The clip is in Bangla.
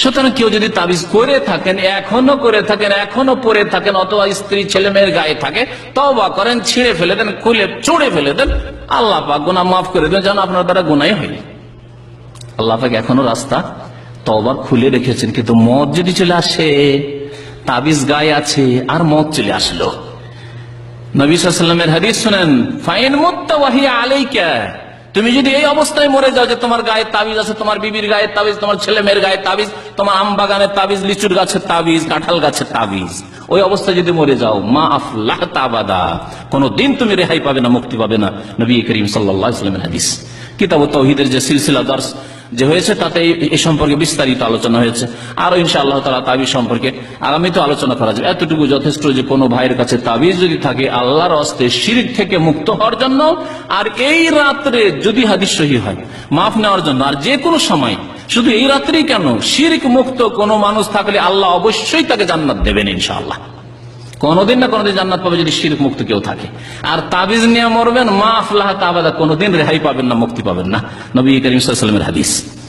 সুতরাং কেউ যদি তাবিজ করে থাকেন এখনও করে থাকেন এখনও পরে থাকেন, অথবা স্ত্রী ছেলে মেয়ের গায়ে থাকে তবা করেন, ছিঁড়ে ফেলে দেন, খুলে চড়ে ফেলে দেন, আল্লাহ পাক গুনা মাফ করে দেন, যেন আপনার দ্বারা গুনাই হয়নি আল্লাহ পাক এখনও রাস্তা তবার খুলে রেখেছেন, কিন্তু মদ যদি চলে আসে, তাবিজ গায়ে আছে, আর মদ চলে আসলো। নবী সাল্লামের হাদিস শুনেন, ফাইন মুত্তাওয়াহি আলাইকা। তুমি যদি এই অবস্থায় মরে যাও যে তোমার গায়ে তাবিজ আছে, তোমার বিবির গায়ে তাবিজ, তোমার ছেলে মেয়ের গায়ে তাবিজ, তোমার আম বাগানের তাবিজ, লিচুর গাছের তাবিজ, কাঁঠাল গাছের তাবিজ, ওই অবস্থায় যদি মরে যাও, মা আফলাহ তাবাদা কোনো দিন তুমি রেহাই পাবে না, মুক্তি পাবে না। নবী করিম সাল্লাহ ইসলামের হাদিস। কিতাব তৌহিদের যে সিলসিলা দর্শ যে হয়েছে তাতে এই- সম্পর্কে বিস্তারিত আলোচনা হয়েছে। আরও ইনশাআল্লাহ তালা তাবিজ সম্পর্কে আগামীতে আলোচনা করা যাবে। এতটুকু যথেষ্ট যে কোনো ভাইয়ের কাছে তাবিজ যদি থাকে, আল্লাহর অস্তে শিরিক থেকে মুক্ত হওয়ার জন্য, আর এই রাত্রে যদি হাদিস সহি হয়, মাফ নেওয়ার জন্য, আর যে কোনো সময়, শুধু এই রাত্রেই কেন? শিরিক মুক্ত কোনো মানুষ থাকলে আল্লাহ অবশ্যই তাকে জান্নাত দেবেন ইনশাআল্লাহ। কোনদিন না কোনদিন জান্নাত পাবে যদি শির মুক্ত কেউ থাকে। আর তাবিজ নিয়ে মরবেন, মা আফলাহ তাবাদা কোনদিন রেহাই পাবেন না, মুক্তি পাবেন না। নবী করিম সাল্লামের হাদিস।